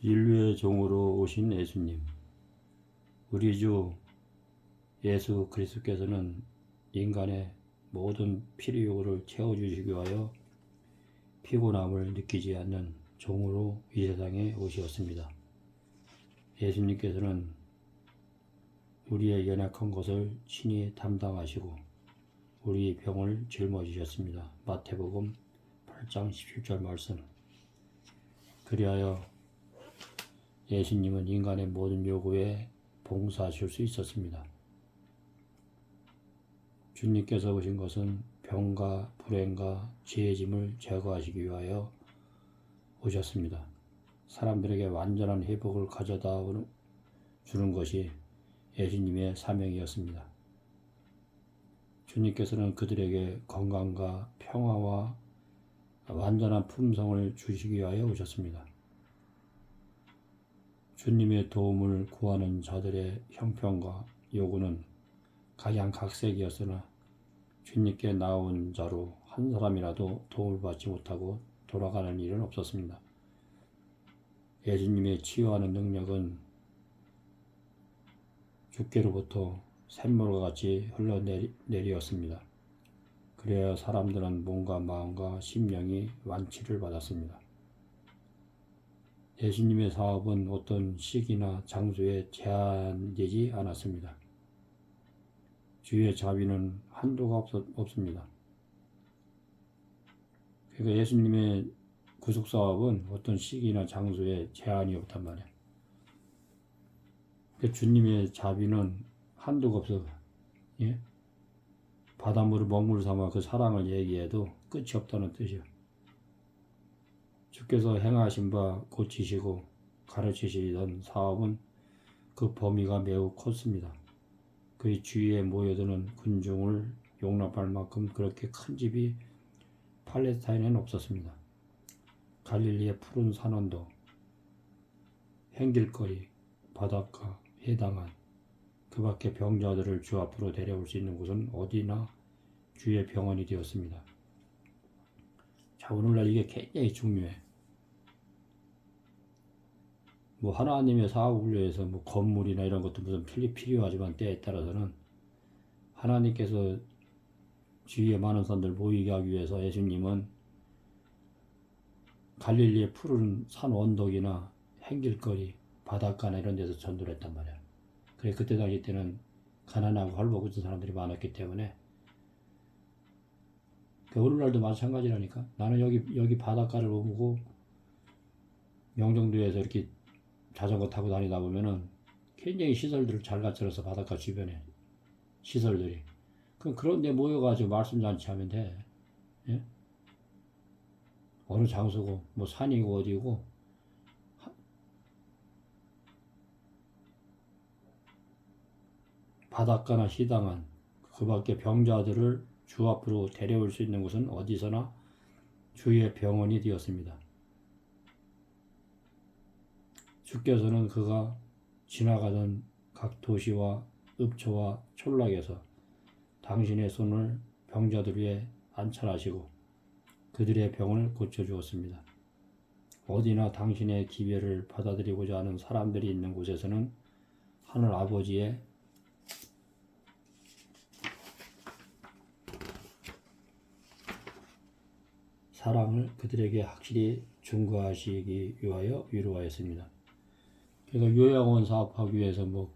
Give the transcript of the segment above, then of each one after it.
인류의 종으로 오신 예수님. 우리 주 예수 그리스도께서는 인간의 모든 필요 요구를 채워주시기 위하여 피곤함을 느끼지 않는 종으로 이 세상에 오셨습니다. 예수님께서는 우리의 연약한 것을 친히 담당하시고 우리 병을 짊어지셨습니다. 마태복음 8장 17절 말씀. 그리하여 예수님은 인간의 모든 요구에 봉사하실 수 있었습니다. 주님께서 오신 것은 병과 불행과 지혜 짐을 제거하시기 위하여 오셨습니다. 사람들에게 완전한 회복을 가져다 주는 것이 예수님의 사명이었습니다. 주님께서는 그들에게 건강과 평화와 완전한 품성을 주시기 위하여 오셨습니다. 주님의 도움을 구하는 자들의 형편과 요구는 각양각색이었으나 주님께 나온 자로 한 사람이라도 도움을 받지 못하고 돌아가는 일은 없었습니다. 예수님의 치유하는 능력은 주께로부터 샘물과 같이 흘러내리었습니다. 그래야 사람들은 몸과 마음과 심령이 완치를 받았습니다. 예수님의 사업은 어떤 시기나 장소에 제한되지 않았습니다. 주의 자비는 한도가 없, 없습니다. 그러니까 예수님의 구속 사업은 어떤 시기나 장소에 제한이 없단 말이야. 그 주님의 자비는 한도가 없어. 예? 바닷물을 먹물 삼아 그 사랑을 얘기해도 끝이 없다는 뜻이요. 주께서 행하신 바 고치시고 가르치시던 사업은 그 범위가 매우 컸습니다. 그의 주위에 모여드는 군중을 용납할 만큼 그렇게 큰 집이 팔레스타인에는 없었습니다. 갈릴리의 푸른 산원도, 행길거리, 바닷가, 해당한 그 밖에 병자들을 주 앞으로 데려올 수 있는 곳은 어디나 주의 병원이 되었습니다. 자, 오늘날 이게 굉장히 중요해. 뭐 하나님의 사업을 위해서 뭐 건물이나 이런 것도 무슨 필요 필요하지만 때에 따라서는 하나님께서 주위에 많은 사람들 모이게 하기 위해서 예수님은 갈릴리의 푸른 산 언덕이나 행길거리 바닷가나 이런 데서 전도를 했단 말이야. 그래 그때 당시 때는 가난하고 헐벗은 사람들이 많았기 때문에 그 오늘날도 마찬가지라니까. 나는 여기 여기 바닷가를 보고 명정도에서 이렇게 자전거 타고 다니다 보면은 굉장히 시설들을 잘 갖춰서 바닷가 주변에 시설들이 그럼 그런데 모여가지고 말씀 잔치하면 돼. 예? 어느 장소고 뭐 산이고 어디고 바닷가나 시당한 그 밖에 병자들을 주 앞으로 데려올 수 있는 곳은 어디서나 주의 병원이 되었습니다. 주께서는 그가 지나가던 각 도시와 읍초와 촌락에서 당신의 손을 병자들 위에 안찰하시고 그들의 병을 고쳐주었습니다. 어디나 당신의 기별을 받아들이고자 하는 사람들이 있는 곳에서는 하늘 아버지의 사랑을 그들에게 확실히 증거하시기 위하여 위로하였습니다. 그러니까 요양원 사업하기 위해서 뭐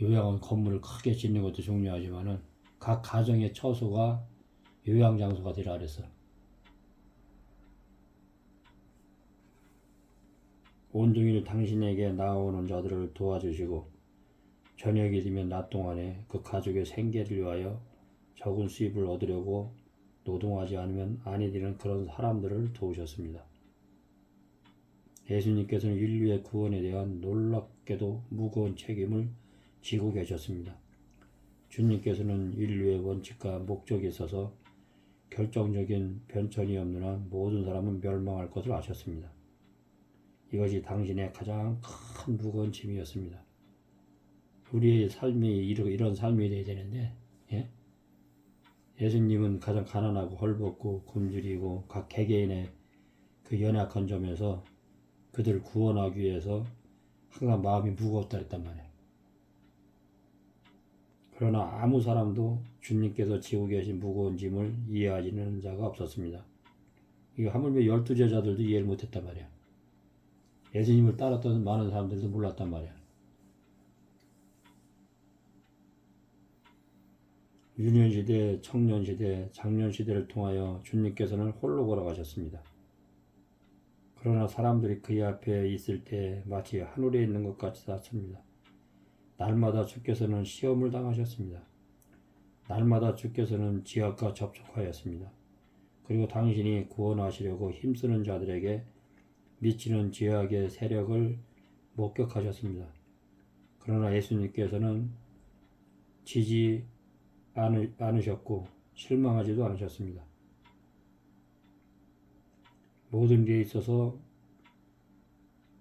요양원 건물을 크게 짓는 것도 중요하지만은 각 가정의 처소가 요양 장소가 되라 그랬어. 온종일 당신에게 나오는 자들을 도와주시고 저녁이 되면 낮 동안에 그 가족의 생계를 위하여 적은 수입을 얻으려고 노동하지 않으면 아니 되는 그런 사람들을 도우셨습니다. 예수님께서는 인류의 구원에 대한 놀랍게도 무거운 책임을 지고 계셨습니다. 주님께서는 인류의 원칙과 목적이 있어서 결정적인 변천이 없는 한 모든 사람은 멸망할 것을 아셨습니다. 이것이 당신의 가장 큰 무거운 짐이었습니다. 우리의 삶이 이런 삶이 되어야 되는데, 예? 예수님은 가장 가난하고 헐벗고 굶주리고 각 개개인의 그 연약한 점에서 그들을 구원하기 위해서 항상 마음이 무거웠다 했단 말이에요. 그러나 아무 사람도 주님께서 지고 계신 무거운 짐을 이해하지는 자가 없었습니다. 이거 하물며 열두 제자들도 이해를 못했단 말이야. 예수님을 따랐던 많은 사람들도 몰랐단 말이야. 유년시대, 청년시대, 장년시대를 통하여 주님께서는 홀로 걸어가셨습니다. 그러나 사람들이 그의 앞에 있을 때 마치 하늘에 있는 것 같이 닿습니다. 날마다 주께서는 시험을 당하셨습니다. 날마다 주께서는 지각과 접촉하였습니다. 그리고 당신이 구원하시려고 힘쓰는 자들에게 미치는 죄악의 세력을 목격하셨습니다. 그러나 예수님께서는 지지 않으, 않으셨고 실망하지도 않으셨습니다. 모든 게 있어서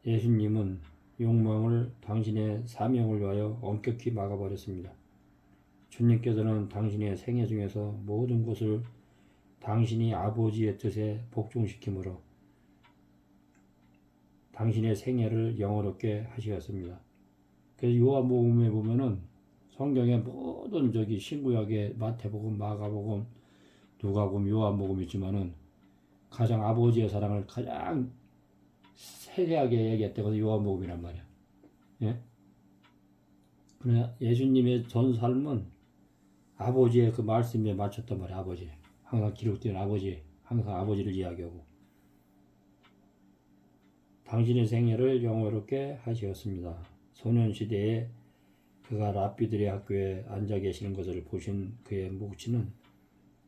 예수님은 욕망을 당신의 사명을 위하여 엄격히 막아버렸습니다. 주님께서는 당신의 생애 중에서 모든 것을 당신이 아버지의 뜻에 복종시키므로 당신의 생애를 영원롭게 하시었습니다. 그래서 요한복음에 보면은 성경의 모든 저기 신구약의 마태복음, 마가복음, 누가복음, 요한복음 있지만은 가장 아버지의 사랑을 가장 세세하게 얘기했던 것은 요한복음이란 말이야. 예? 그러나 예수님의 전 삶은 아버지의 그 말씀에 맞췄단 말이야. 아버지. 항상 기록된 아버지. 항상 아버지를 이야기하고. 당신의 생애를 영원롭게 하시었습니다. 소년시대에 그가 랍비들의 학교에 앉아 계시는 것을 보신 그의 묵치는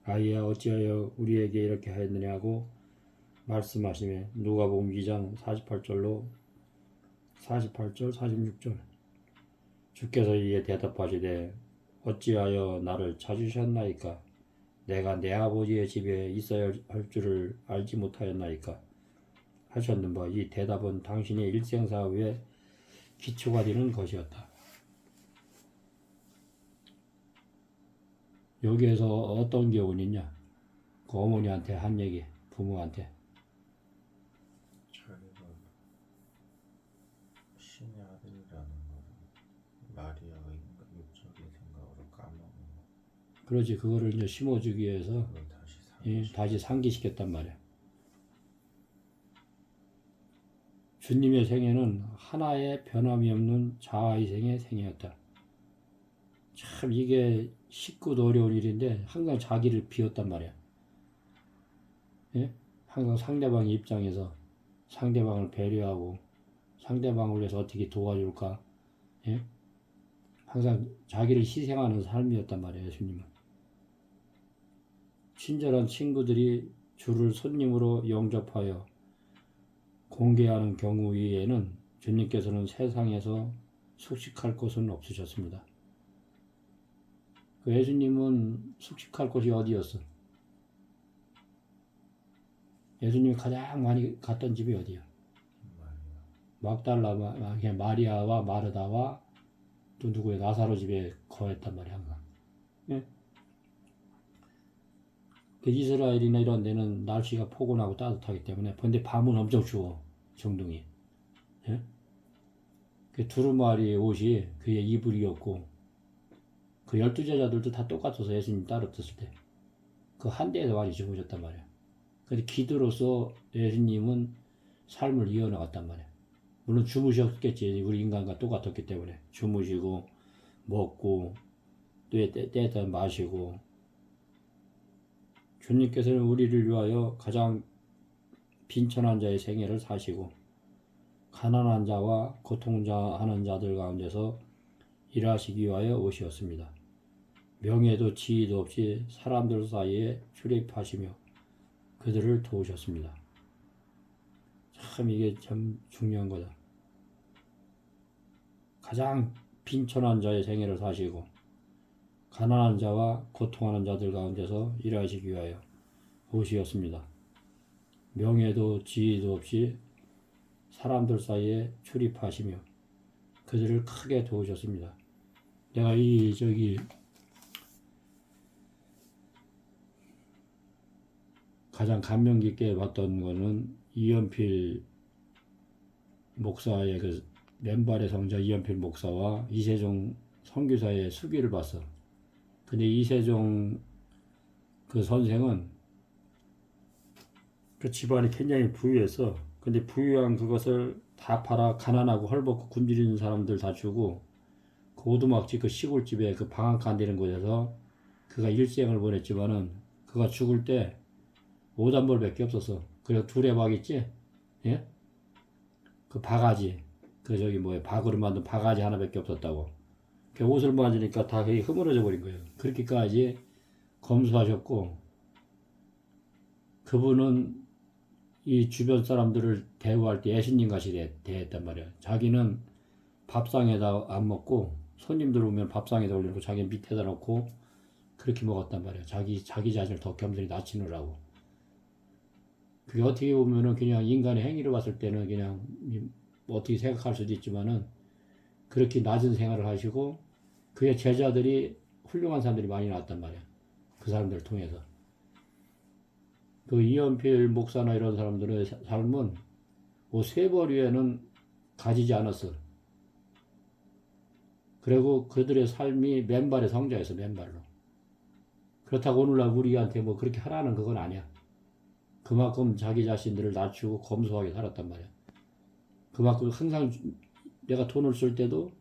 아이야 어찌하여 우리에게 이렇게 하였느냐고 말씀하시며 누가복음 2장 48절로 48절 46절 주께서 이에 대답하시되 어찌하여 나를 찾으셨나이까 내가 내 아버지의 집에 있어야 할 줄을 알지 못하였나이까 하셨는 바 이 대답은 당신의 일생사후에 기초가 되는 것이었다. 여기에서 어떤 교훈이냐? 그 어머니한테 한 얘기, 부모한테. 자기가 신의 아들이라는 거를 마리아가 인간 육적인 생각으로 까먹은 거 그러지, 그거를 이제 심어주기 위해서 예, 상기 다시 상기시켰단 말이야. 주님의 생애는 하나의 변함이 없는 자아희생의 생애였다. 참 이게 쉽고도 어려운 일인데 항상 자기를 비웠단 말이야. 예? 항상 상대방의 입장에서 상대방을 배려하고 상대방을 위해서 어떻게 도와줄까? 예? 항상 자기를 희생하는 삶이었단 말이야, 예수님은. 친절한 친구들이 주를 손님으로 영접하여 공개하는 경우 이에는 주님께서는 세상에서 숙식할 곳은 없으셨습니다. 그 예수님은 숙식할 곳이 어디였어? 예수님이 가장 많이 갔던 집이 어디야? 막달라 마- 그냥 마리아와 마르다와 또 누구의 나사로 집에 거했단 말이야. 예? 그 이스라엘이나 이런 데는 날씨가 포근하고 따뜻하기 때문에 근데 밤은 엄청 추워 정동이. 예? 그 두루마리 옷이 그의 이불이었고 그 열두 제자들도 다 똑같아서 예수님 따랐었을 때 그 한 대에서 많이 주무셨단 말이야. 근데 기도로서 예수님은 삶을 이어나갔단 말이야. 물론 주무셨겠지. 우리 인간과 똑같았기 때문에. 주무시고, 먹고, 또 때, 때에 따라 마시고. 주님께서는 우리를 위하여 가장 빈천한 자의 생애를 사시고, 가난한 자와 고통자하는 자들 가운데서 일하시기 위하여 오셨습니다. 명예도 지위도 없이 사람들 사이에 출입하시며 그들을 도우셨습니다. 참 이게 참 중요한 거다. 가장 빈천한 자의 생애를 사시고 가난한 자와 고통하는 자들 가운데서 일하시기 위하여 오시었습니다. 명예도 지위도 없이 사람들 사이에 출입하시며 그들을 크게 도우셨습니다. 내가 이 저기 가장 감명 깊게 봤던 거는 이연필 목사의 그 맨발의 성자 이연필 목사와 이세종 선교사의 수기를 봤어. 근데 이세종 그 선생은 그 집안이 굉장히 부유해서 근데 부유한 그것을 다 팔아 가난하고 헐벗고 굶주리는 사람들 다 주고 그 오두막집 그 시골집에 그 방학간 되는 곳에서 그가 일생을 보냈지만은 그가 죽을 때 오단벌밖에 없었어. 그래서 둘의 박 있지? 예? 그 바가지 그 저기 뭐야 박으로 만든 바가지 하나밖에 없었다고. 그 옷을 만지니까 다 그게 흐물어져 버린 거예요. 그렇게까지 검소하셨고 그분은 이 주변 사람들을 대우할 때 예수님 같이 대- 대했단 말이야. 자기는 밥상에다 안 먹고 손님들 오면 밥상에다 올리고 자기 밑에다 놓고 그렇게 먹었단 말이야. 자기 자기 자신을 더 겸손히 낮추느라고. 그게 어떻게 보면은 그냥 인간의 행위를 봤을 때는 그냥 이- 뭐 어떻게 생각할 수도 있지만은 그렇게 낮은 생활을 하시고 그의 제자들이 훌륭한 사람들이 많이 나왔단 말이야. 그 사람들을 통해서. 그 이연필 목사나 이런 사람들의 사- 삶은 뭐 쇠버리에는 가지지 않았어. 그리고 그들의 삶이 맨발의 성자였어, 맨발로. 그렇다고 오늘날 우리한테 뭐 그렇게 하라는 그건 아니야. 그만큼 자기 자신들을 낮추고 검소하게 살았단 말이야. 그만큼 항상 주- 내가 돈을 쓸 때도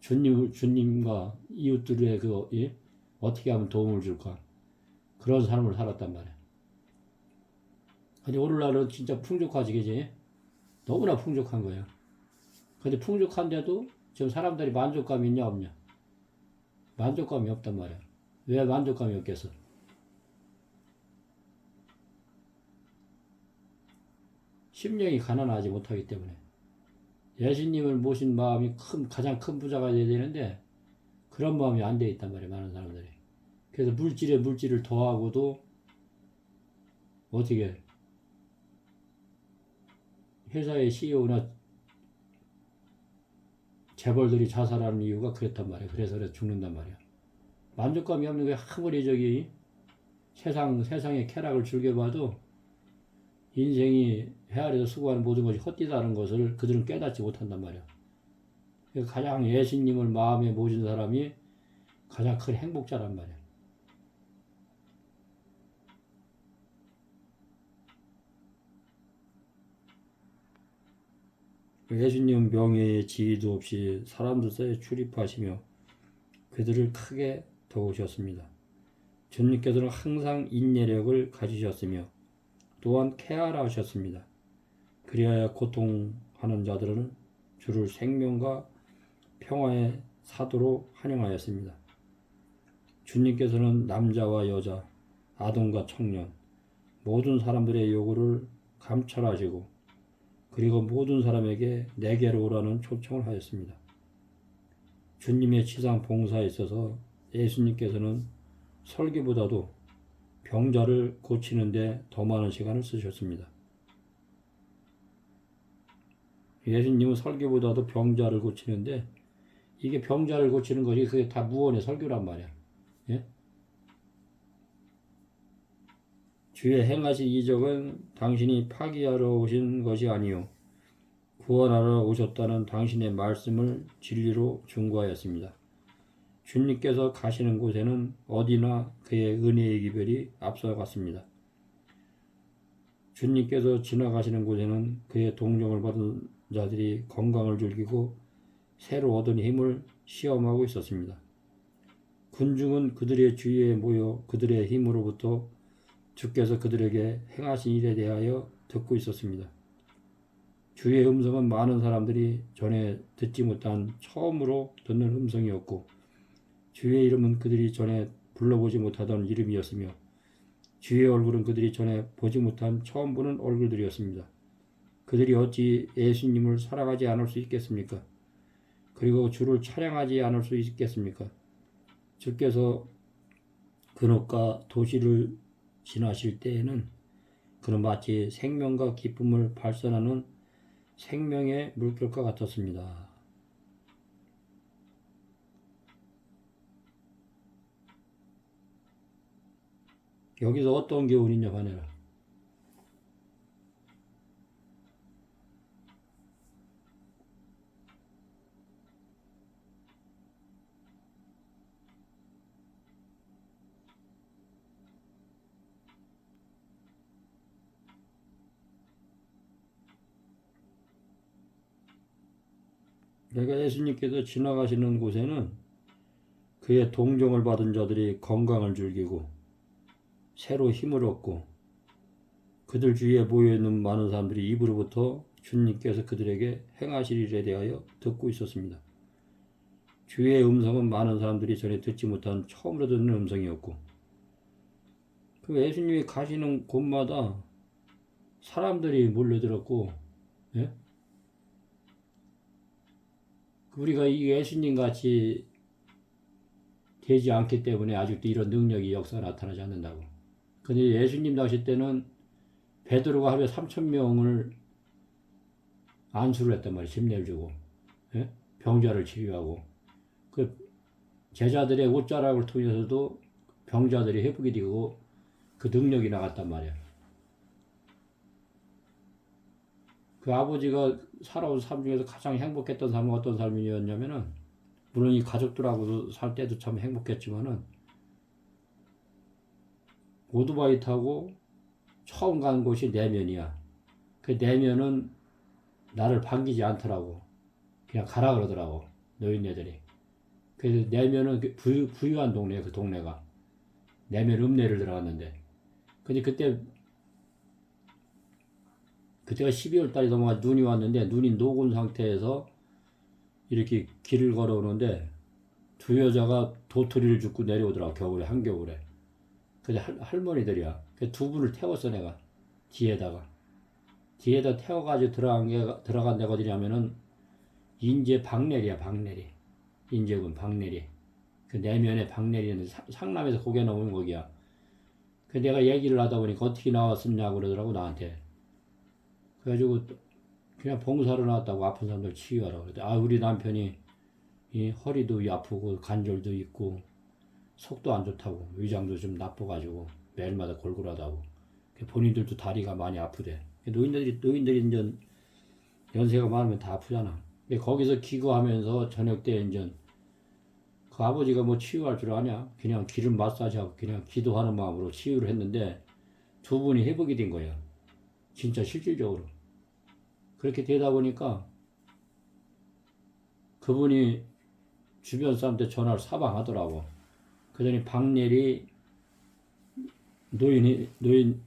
주님, 주님과 이웃들의 그, 예? 어떻게 하면 도움을 줄까. 그런 삶을 살았단 말이야. 근데 오늘날은 진짜 풍족하지, 그지? 너무나 풍족한 거야. 근데 풍족한데도 지금 사람들이 만족감이 있냐, 없냐? 만족감이 없단 말이야. 왜 만족감이 없겠어? 심령이 가난하지 못하기 때문에. 예수님을 모신 마음이 큰, 가장 큰 부자가 돼야 되는데, 그런 마음이 안 돼 있단 말이야, 많은 사람들이. 그래서 물질에 물질을 더하고도, 어떻게, 회사의 CEO나 재벌들이 자살하는 이유가 그렇단 말이야. 그래서 그래 죽는단 말이야. 만족감이 없는 게 아무리 저기 세상, 세상의 쾌락을 즐겨봐도 인생이 헤아려서 수고하는 모든 것이 헛되다는 것을 그들은 깨닫지 못한단 말이야. 가장 예수님을 마음에 모신 사람이 가장 큰 행복자란 말이야. 예수님 명예의 지위도 없이 사람들 사이에 출입하시며 그들을 크게 도우셨습니다. 주님께서는 항상 인내력을 가지셨으며 또한 케어하셨습니다. 그리하여 고통하는 자들은 주를 생명과 평화의 사도로 환영하였습니다. 주님께서는 남자와 여자, 아동과 청년, 모든 사람들의 요구를 감찰하시고 그리고 모든 사람에게 내게로 오라는 초청을 하였습니다. 주님의 지상 봉사에 있어서 예수님께서는 설교보다도 병자를 고치는데 더 많은 시간을 쓰셨습니다. 예수님은 설교보다도 병자를 고치는데 이게 병자를 고치는 것이 그게 다 무언의 설교란 말이야. 예? 주의 행하신 이적은 당신이 파기하러 오신 것이 아니요 구원하러 오셨다는 당신의 말씀을 진리로 증거하였습니다. 주님께서 가시는 곳에는 어디나 그의 은혜의 기별이 앞서갔습니다. 주님께서 지나가시는 곳에는 그의 동정을 받은 자들이 건강을 즐기고 새로 얻은 힘을 시험하고 있었습니다. 군중은 그들의 주위에 모여 그들의 힘으로부터 주께서 그들에게 행하신 일에 대하여 듣고 있었습니다. 주의 음성은 많은 사람들이 전에 듣지 못한 처음으로 듣는 음성이었고 주의 이름은 그들이 전에 불러보지 못하던 이름이었으며 주의 얼굴은 그들이 전에 보지 못한 처음 보는 얼굴들이었습니다. 그들이 어찌 예수님을 사랑하지 않을 수 있겠습니까? 그리고 주를 찬양하지 않을 수 있겠습니까? 주께서 근업과 도시를 지나실 때에는 그는 마치 생명과 기쁨을 발산하는 생명의 물결과 같았습니다. 여기서 어떤 교훈이냐 하느라. 내가 그러니까 예수님께서 지나가시는 곳에는 그의 동정을 받은 자들이 건강을 즐기고 새로 힘을 얻고 그들 주위에 모여 있는 많은 사람들이 입으로부터 주님께서 그들에게 행하실 일에 대하여 듣고 있었습니다. 주의 음성은 많은 사람들이 전에 듣지 못한 처음으로 듣는 음성이었고 그 예수님이 가시는 곳마다 사람들이 몰려들었고 예? 우리가 이 예수님 같이 되지 않기 때문에 아직도 이런 능력이 역사가 나타나지 않는다고. 근데 예수님 당시 때는 베드로가 하루에 3천 명을 안수를 했단 말이에요. 침례를 주고 예? 병자를 치유하고 그 제자들의 옷자락을 통해서도 병자들이 회복이 되고 그 능력이 나갔단 말이에요. 그 아버지가 살아온 삶 중에서 가장 행복했던 삶은 어떤 삶이었냐면은 물론 이 가족들하고도 살 때도 참 행복했지만은 오토바이 타고 처음 간 곳이 내면이야. 그 내면은 나를 반기지 않더라고. 그냥 가라 그러더라고. 노인네들이. 그래서 내면은 그 부유, 부유한 동네야, 그 동네가. 내면 읍내를 들어갔는데. 근데 그때 그때가 12월 달이 넘어가 눈이 왔는데 눈이 녹은 상태에서 이렇게 길을 걸어오는데 두 여자가 도토리를 줍고 내려오더라고 겨울에 한겨울에 근데 할, 할머니들이야. 그두 분을 태웠어 내가. 뒤에다가. 뒤에다 태워가지고 들어간 게 들어간 데가 어디냐면은 인제 박내리야 박내리. 인제군 박내리. 그 내면에 박내리는 상- 상남에서 고개 넘은 거기야. 그 내가 얘기를 하다 보니까 어떻게 나왔었냐고 그러더라고 나한테. 그래가지고 또 그냥 봉사로 나왔다고 아픈 사람들 치유하라고 그랬대. 아 우리 남편이 이 허리도 아프고 관절도 있고 속도 안 좋다고 위장도 좀 나빠가지고 매일마다 골골하다고 그 본인들도 다리가 많이 아프대. 그 노인들이 노인들이 이제 연세가 많으면 다 아프잖아. 거기서 기거하면서 저녁 때 이제 그 아버지가 뭐 치유할 줄 아냐? 그냥 기름 마사지하고 그냥 기도하는 마음으로 치유를 했는데 두 분이 회복이 된 거야. 진짜 실질적으로. 그렇게 되다 보니까 그분이 주변 사람한테 전화를 사방하더라고. 그러더니 박내리 노인이 노인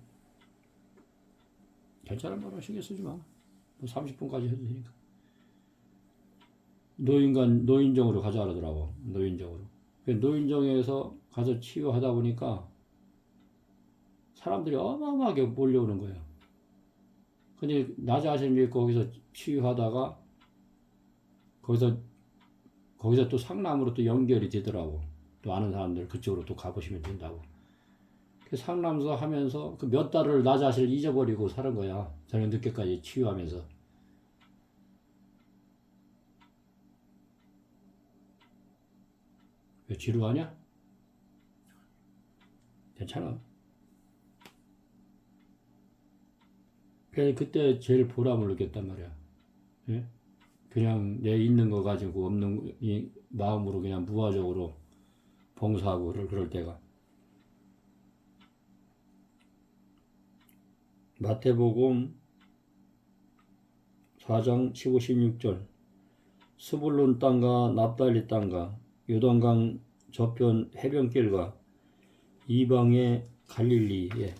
신경 쓰지 마. 뭐 30분까지 해도 되니까. 노인간 노인정으로 가자 그러더라고. 노인정으로. 그 노인정에서 가서 치유하다 보니까 사람들이 어마어마하게 몰려오는 거예요. 근데 나 자신이 거기서 치유하다가 거기서 거기서 또 상남으로 또 연결이 되더라고. 또 아는 사람들 그쪽으로 또 가보시면 된다고. 그 상남서 하면서 그 몇 달을 나 자신을 잊어버리고 사는 거야. 저녁 늦게까지 치유하면서. 왜 지루하냐? 괜찮아. 그래서 그때 제일 보람을 느꼈단 말이야. 예? 그냥 내 있는 거 가지고 없는 이 마음으로 그냥 무화적으로 봉사하고 그럴, 그럴 때가. 마태복음 4장 15, 16절 스불론 땅과 납달리 땅과 요단강 저편 해변길과 이방의 갈릴리에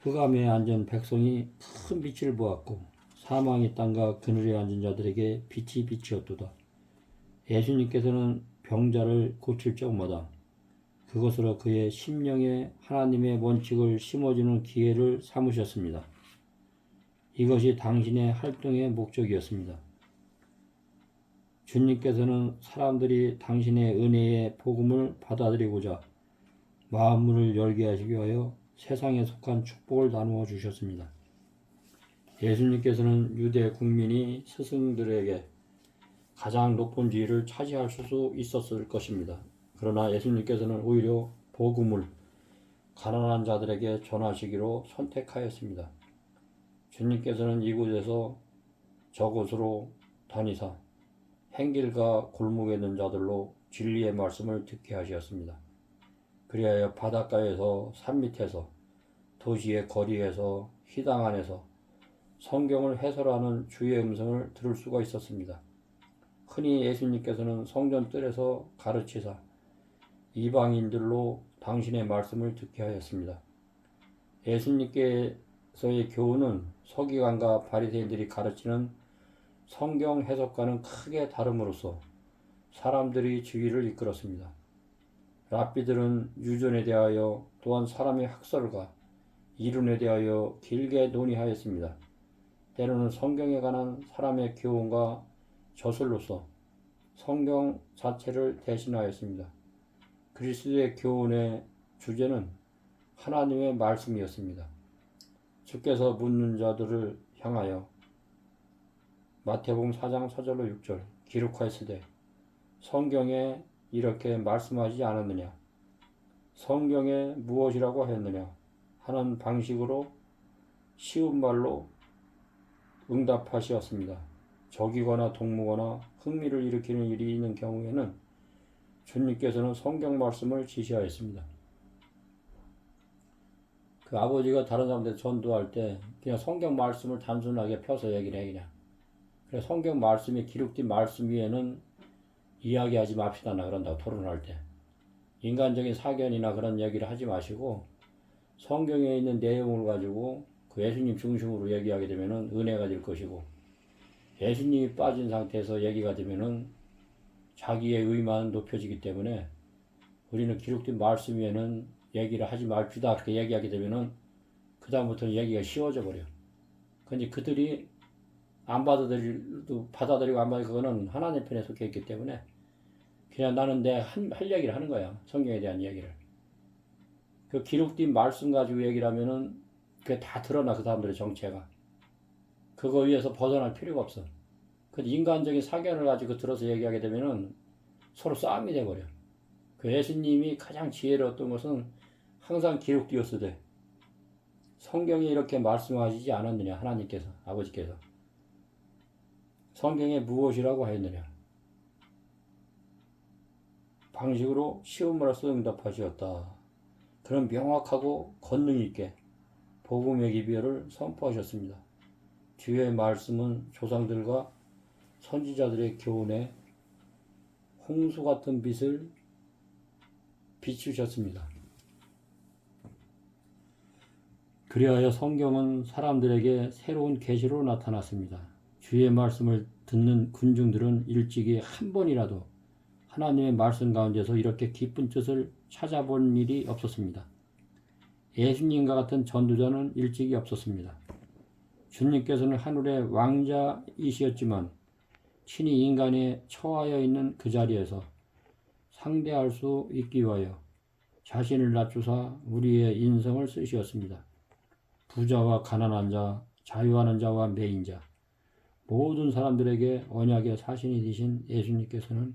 흑암에 앉은 백성이 큰 빛을 보았고 사망의 땅과 그늘에 앉은 자들에게 빛이 빛이었도다. 예수님께서는 병자를 고칠 적마다 그것으로 그의 심령에 하나님의 원칙을 심어주는 기회를 삼으셨습니다. 이것이 당신의 활동의 목적이었습니다. 주님께서는 사람들이 당신의 은혜의 복음을 받아들이고자 마음문을 열게 하시기 위하여 세상에 속한 축복을 나누어 주셨습니다. 예수님께서는 유대 국민이 스승들에게 가장 높은 지위를 차지할 수 있었을 것입니다. 그러나 예수님께서는 오히려 복음을 가난한 자들에게 전하시기로 선택하였습니다. 주님께서는 이곳에서 저곳으로 다니사 행길과 골목에 있는 자들로 진리의 말씀을 듣게 하셨습니다. 그리하여 바닷가에서 산 밑에서 도시의 거리에서 희당 안에서 성경을 해설하는 주의 음성을 들을 수가 있었습니다. 흔히 예수님께서는 성전 뜰에서 가르치사 이방인들로 당신의 말씀을 듣게 하였습니다. 예수님께서의 교훈은 서기관과 바리새인들이 가르치는 성경 해석과는 크게 다름으로써 사람들이 주의를 이끌었습니다. 랍비들은 유전에 대하여 또한 사람의 학설과 이론에 대하여 길게 논의하였습니다. 때로는 성경에 관한 사람의 교훈과 저술로서 성경 자체를 대신하였습니다. 그리스도의 교훈의 주제는 하나님의 말씀이었습니다. 주께서 묻는 자들을 향하여 마태복음 4장 4절로 6절 기록하였으되 성경에 이렇게 말씀하지 않았느냐 성경에 무엇이라고 하였느냐 하는 방식으로 쉬운 말로 응답하시었습니다. 적이거나 동무거나 흥미를 일으키는 일이 있는 경우에는 주님께서는 성경 말씀을 지시하였습니다. 그 아버지가 다른 사람들 전도할 때 그냥 성경 말씀을 단순하게 펴서 얘기를 해 그냥. 그래 성경 말씀이 기록된 말씀 위에는 이야기하지 맙시다 나 그런다고 토론할 때 인간적인 사견이나 그런 얘기를 하지 마시고 성경에 있는 내용을 가지고 그 예수님 중심으로 얘기하게 되면은 은혜가 될 것이고 예수님이 빠진 상태에서 얘기가 되면은 자기의 의만 높여지기 때문에 우리는 기록된 말씀 위에는 얘기를 하지 맙시다 그렇게 얘기하게 되면은 그 다음부터는 얘기가 쉬워져 버려. 근데 그들이 안 받아들이도 받아들이고 안 받아들이고 그거는 하나님 편에 속해 있기 때문에 그냥 나는 내할 얘기를 하는 거야 성경에 대한 얘기를. 그 기록된 말씀 가지고 얘기를 하면은 그게 다 드러나 그 사람들의 정체가. 그거 위해서 벗어날 필요가 없어. 그 인간적인 사견을 가지고 들어서 얘기하게 되면은 서로 싸움이 돼버려. 그 예수님이 가장 지혜로웠던 것은 항상 기록되었으되 성경에 이렇게 말씀하시지 않았느냐 하나님께서 아버지께서 성경에 무엇이라고 하였느냐 방식으로 쉬운 말로써 응답하시었다. 그런 명확하고 권능 있게 복음의 기별을 선포하셨습니다. 주의 말씀은 조상들과 선지자들의 교훈에 홍수 같은 빛을 비추셨습니다. 그리하여 성경은 사람들에게 새로운 계시로 나타났습니다. 주의 말씀을 듣는 군중들은 일찍이 한 번이라도 하나님의 말씀 가운데서 이렇게 기쁜 뜻을 찾아본 일이 없었습니다. 예수님과 같은 전도자는 일찍이 없었습니다. 주님께서는 하늘의 왕자이시었지만 친히 인간에 처하여 있는 그 자리에서 상대할 수 있기 위하여 자신을 낮추사 우리의 인성을 쓰시었습니다. 부자와 가난한 자, 자유하는 자와 매인 자, 모든 사람들에게 언약의 사신이 되신 예수님께서는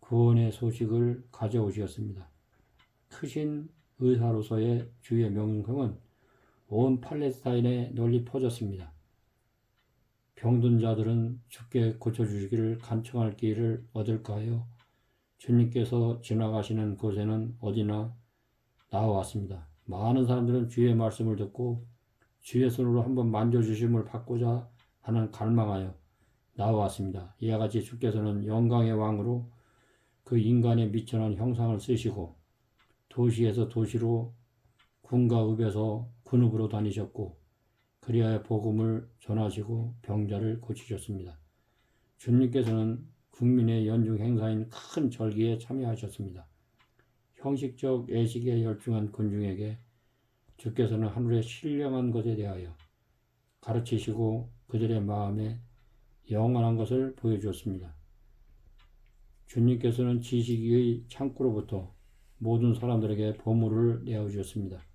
구원의 소식을 가져오셨습니다. 크신 의사로서의 주의 명성은 온 팔레스타인에 널리 퍼졌습니다. 병든 자들은 주께 고쳐주시기를 간청할 기회를 얻을까 하여 주님께서 지나가시는 곳에는 어디나 나와왔습니다. 많은 사람들은 주의 말씀을 듣고 주의 손으로 한번 만져주심을 받고자 하는 갈망하여 나와왔습니다. 이와 같이 주께서는 영광의 왕으로 그 인간의 미천한 형상을 쓰시고 도시에서 도시로 군과 읍에서 군읍으로 다니셨고 그리하여 복음을 전하시고 병자를 고치셨습니다. 주님께서는 국민의 연중 행사인 큰 절기에 참여하셨습니다. 형식적 예식에 열중한 군중에게 주께서는 하늘의 신령한 것에 대하여 가르치시고 그들의 마음에 영원한 것을 보여주었습니다. 주님께서는 지식의 창구로부터 모든 사람들에게 보물을 내어주셨습니다.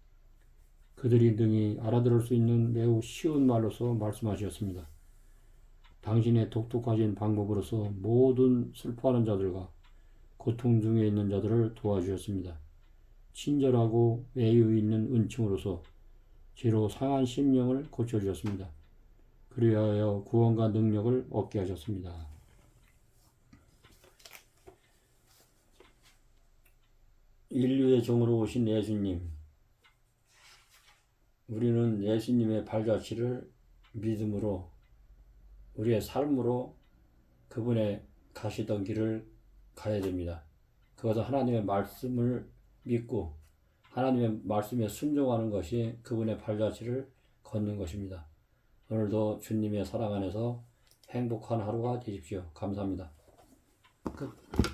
그들이 능히 알아들을 수 있는 매우 쉬운 말로서 말씀하셨습니다. 당신의 독특하신 방법으로서 모든 슬퍼하는 자들과 고통 중에 있는 자들을 도와주셨습니다. 친절하고 애유 있는 은총으로서 죄로 상한 심령을 고쳐주셨습니다. 그리하여 구원과 능력을 얻게 하셨습니다. 인류의 종으로 오신 예수님, 우리는 예수님의 발자취를 믿음으로 우리의 삶으로 그분의 가시던 길을 가야 됩니다. 그것은 하나님의 말씀을 믿고 하나님의 말씀에 순종하는 것이 그분의 발자취를 걷는 것입니다. 오늘도 주님의 사랑 안에서 행복한 하루가 되십시오. 감사합니다. 끝.